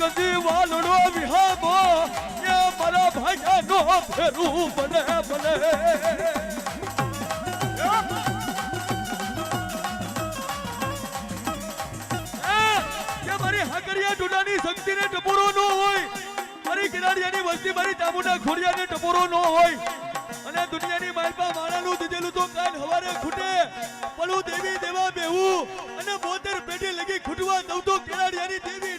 ગદી વાલડો વિહાબો એ મારા ભાગ્યાનો ફેરું બને બને. કે મારી હાકરિયા ડુડાની ન મારી કિનારિયાની વસ્તી મારી ટપોરો ન હોય. અને દુનિયાની માલપા દીધેલું તો પલું દેવી દેવા લગી ખૂટવા દઉં તો કિનારિયાની દેવી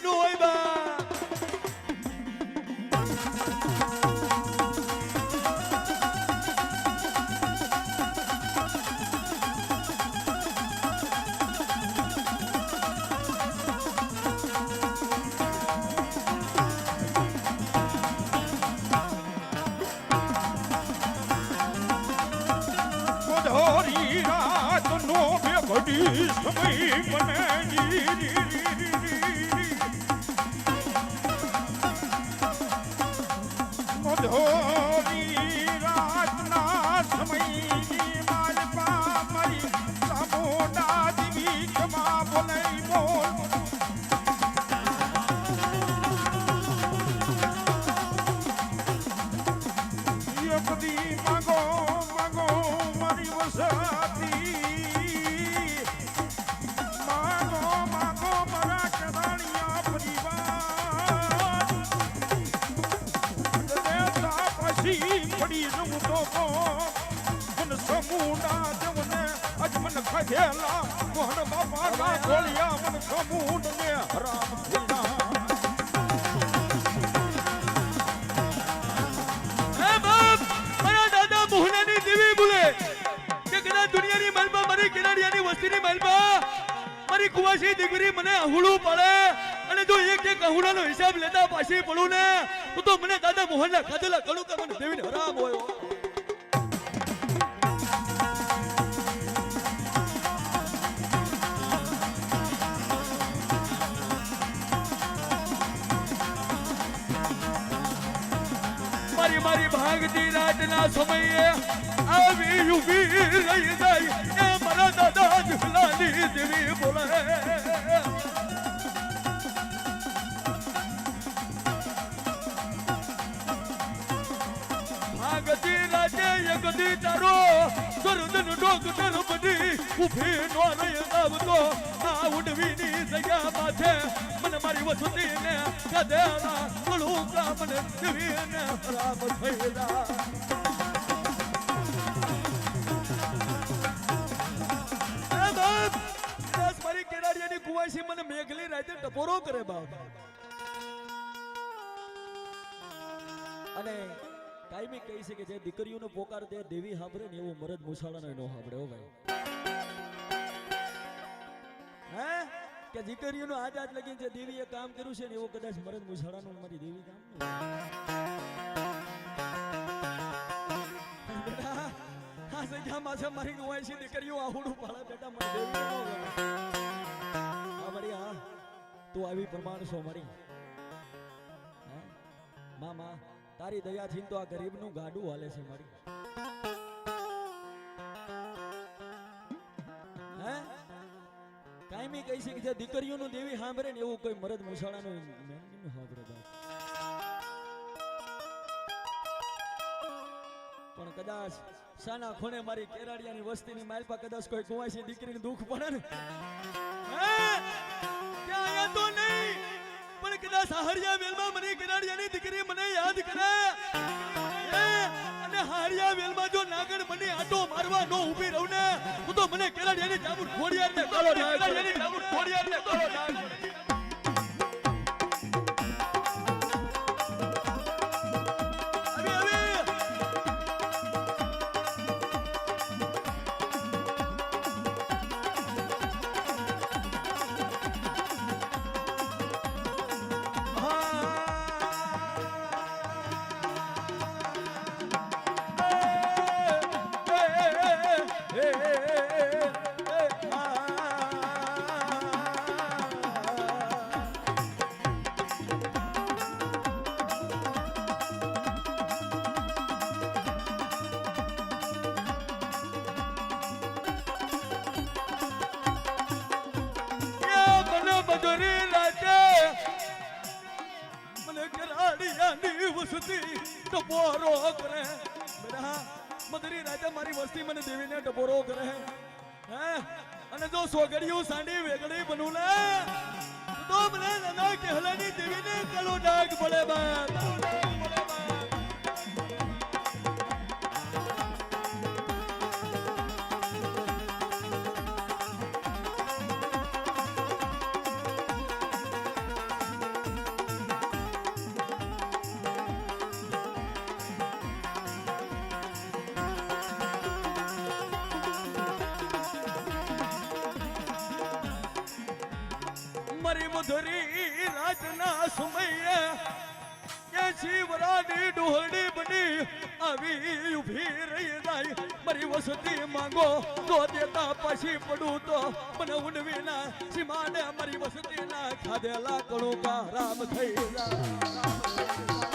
બે ઘડી સમય મને. મધોરી રાતના દેવી ક્ષમા બોલાઈ બોલ ખાધેલા મોહન બાપા ના ગોળિયા મન સમૂડ ને મારા કિનારિયાની વસ્તીની મને અહુડું પાડે અને જો એક એક અહુડાનો હિસાબ લેતા પાછી પડું ને, તો મને દાદા મોહનના ખાધેલા કડું મને દેવીને હરામ હોય. મારી ભાગતી રાતના સમયે આવી ઊભી રહી જાય એ મારા દાદા જુલાની દેવી બોલે. ભાગતી રાતે યગદી તારો ગરદન ડોક જગ્યા માથે મને મારી વસુતીને કદેલા કળું મારી કેનાડિયાની કુવાસી મને મેઘલી રાતે ટપોરો કરે બાપ અને કાયમી કહી છે કે જે દીકરીઓનો પોકાર તે દેવી સાંભળે ને એવો મરદ મુસાળાનો એનો સાંભળે હો ભાઈ. કે દીકરીઓનું આજ આજ લગીન જે દેવીએ કામ કર્યું છે ને એવો કદાચ મરદ મુસાડાનું મારી દેવી કામ ન હોય. બેટા, આ જગ્યામાં છે મારી દીકરીઓ મારી મારી તું આવી પ્રમાણ છો મારી મામા, તારી દયાથી તો આ ગરીબનું ગાડું હાલે છે, મારી. કાયમી કહી છે દીકરીઓનું દેવી સાંભળે ને એવું કોઈ મરદ મુસાળાનું બાપ પણ કદાચ સાના ખૂણે મારી કેરાડિયાની વસ્તીની માલપા કદાચ કોઈ કુંવાસી દીકરીને દુઃખ પડે ને. હે? કે અહીંયા તો નહીં, પણ કદાચ હારિયા મેલમાં મને કેરાડિયાની દીકરી મને યાદ કરે. હારિયા વેલમાં જો નાગણ મને આટો મારવા નો ઊભી રહું ને, હું તો મને કેરાડિયાની જાબુ ખોડિયાર ને કાળો કેરાડિયાની જાબુ ખોડિયાર ને. કાળો છોકરી લાગે મને ગરાડિયાની વસતી ટપોરો કરે. બેટા મધરી રાજા મારી વસ્તી મને દેવીને ટપોરો કરે. હે? અને જો સોગડીયું સાંડી વેગડી બનું ને તો મને લગા કહેલાની દેવીને કલો ડાગ પડે બાદ મારી મધુરી રાજના સમયે કે શિવરાની ડોહડી બની આવી ઊભી રહી જાય. મારી વસતી માંગો તો દેતા પછી પડું તો મને ઉડવીના સીમાને મારી વસતીના ખાધેલા કણું રામ થઈ જાય.